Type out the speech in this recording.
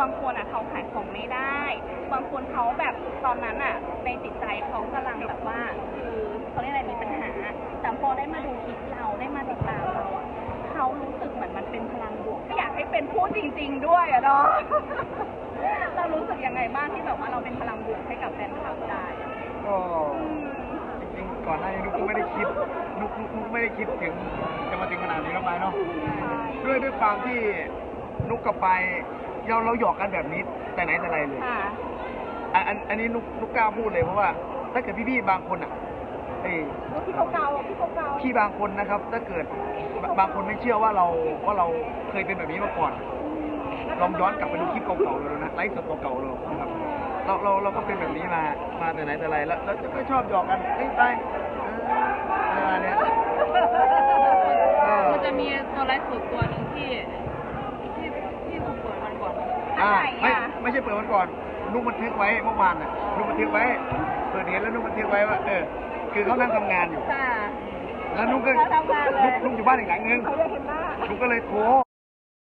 บางคนอะเขาขายของไม่ได้ บางคนเขาแบบตอนนั้นอะ ในจิตใจเขากำลังแบบว่า คือเขาเรียกอะไรมีปัญหา แต่พอได้มาดูคลิปเราได้มาติดตามเราอะเขารู้สึกเหมือนมันเป็นพลังบวกก็อยากให้เป็นผู้จริง ๆ ด้วยอะเนาะเรารู้สึกยังไงบ้างที่แบบว่าเราเป็นพลังบวกให้กับแฟนคลับได้อะก็อืมจริงๆก่อนหน้านี้นุกก็ไม่ได้คิดนุกนุกนุกไม่ได้คิดถึงจะมาถึงขนาดนี้แล้วไปเนาะด้วยด้วยความที่นุกกับไป เราเราหยอกกันแบบนี้แต่ไหนแต่ไรเลยค่ะอันอันอันนี้นุกนุกกล้าพูดเลยเพราะว่า ถ้าเกิดพี่ๆบางคนอะเอ้ยพี่เกาๆอะพี่เกาๆพี่บางคนนะครับ ถ้าเกิดบางคนไม่เชื่อว่าเราว่าเราเคยเป็นแบบนี้มาก่อน ลองย้อนกลับไปดูคลิปเก่าๆเลยนะไลฟ์สดเก่าๆเลยนะครับเราเราเราก็เป็นแบบนี้มามาแต่ไหนแต่ไรแล้วแล้วก็ชอบหยอกกันเฮ้ยไปเอออะไรประมาณเนี้ยเออมันจะมีตัวไลฟ์สดตัวหนึ่งที่ที่ที่ผมเปิดวันก่ อนอันไหนไม่อะไม่ใช่เปิดวันก่อนนุกบันทึกไว้เมื่อวานน่ะนุกบันทึกไว้เปิดเห็นแล้วนุกบันทึกไว้ว่าเออคือเขานั่งทำงานอยู่ค่ะแล้วนุกก็เขาทำงานเลยนุกนุกอยู่บ้านอีกหลังนึงเขาเรียกเห็นหน้านุกก็เลยโทร